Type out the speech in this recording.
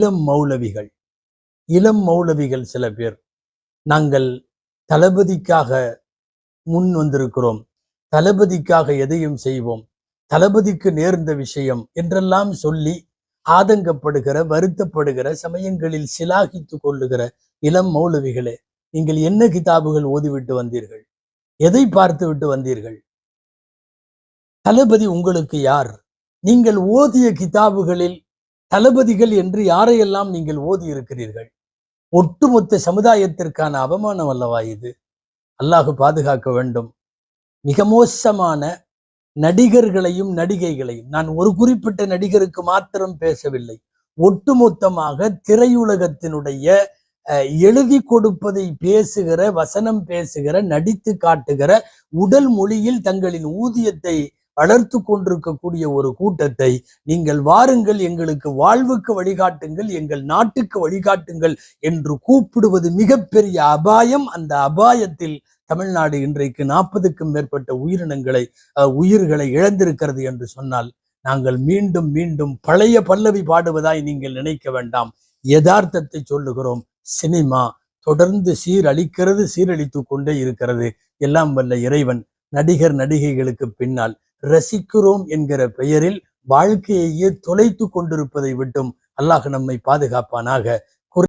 இளம் மௌலவிகள். இளம் மௌலவிகள் சில பேர். நாங்கள் தளபதிக்காக முன் வந்திருக்கிறோம். தளபதிக்காக எதையும் செய்வோம். தளபதிக்கு நேர்ந்த விஷயம் என்றெல்லாம் சொல்லி ஆதங்கப்படுகிற வருத்தப்படுகிற சமயங்களில் சிலாகித்து கொள்ளுகிற இளம் மௌலவிகளே நீங்கள் என்ன கிதாபுகள் ஓதிவிட்டு வந்தீர்கள்? எதை பார்த்து விட்டு வந்தீர்கள்? தளபதி உங்களுக்கு யார்? நீங்கள் ஓதிய கிதாபுகளில் தளபதிகள் என்று யாரையெல்லாம் நீங்கள் ஓதி இருக்கிறீர்கள்? ஒட்டுமொத்த சமுதாயத்திற்கான அவமானம் அல்லவா இது? அல்லாஹு பாதுகாக்க வேண்டும். மிக மோசமான நடிகர்களையும் நடிகைகளையும் நான் ஒரு குறிப்பிட்ட நடிகருக்கு மாத்திரம் பேசவில்லை. ஒட்டுமொத்தமாக திரையுலகத்தினுடைய அஹ், எழுதி கொடுப்பதை பேசுகிற வசனம் பேசுகிற நடித்து காட்டுகிற உடல் மொழியில் தங்களின் ஊதியத்தை வளர்த்து கொண்டிருக்கக்கூடிய ஒரு கூட்டத்தை நீங்கள் வாருங்கள் எங்களுக்கு வாழ்வுக்கு வழிகாட்டுங்கள் எங்கள் நாட்டுக்கு வழிகாட்டுங்கள் என்று கூப்பிடுவது மிகப்பெரிய அபாயம். அந்த அபாயத்தில் தமிழ்நாடு இன்றைக்கு நாற்பதுக்கும் மேற்பட்ட உயிரினங்களை உயிர்களை இழந்திருக்கிறது என்று சொன்னால் நாங்கள் மீண்டும் மீண்டும் பழைய பல்லவி பாடுவதாய் நீங்கள் நினைக்க வேண்டாம். யதார்த்தத்தை சொல்லுகிறோம் சினிமா தொடர்ந்து சீரழிக்கிறது சீரழித்து கொண்டே இருக்கிறது. எல்லாம் வல்ல இறைவன் நடிகர் நடிகைகளுக்கு பின்னால் ரசிக்கிறோம் என்கிற பெயரில் வாழ்க்கையையே தொலைத்து கொண்டிருப்பதை விட்டும் அல்லாஹ் நம்மை பாதுகாப்பானாக.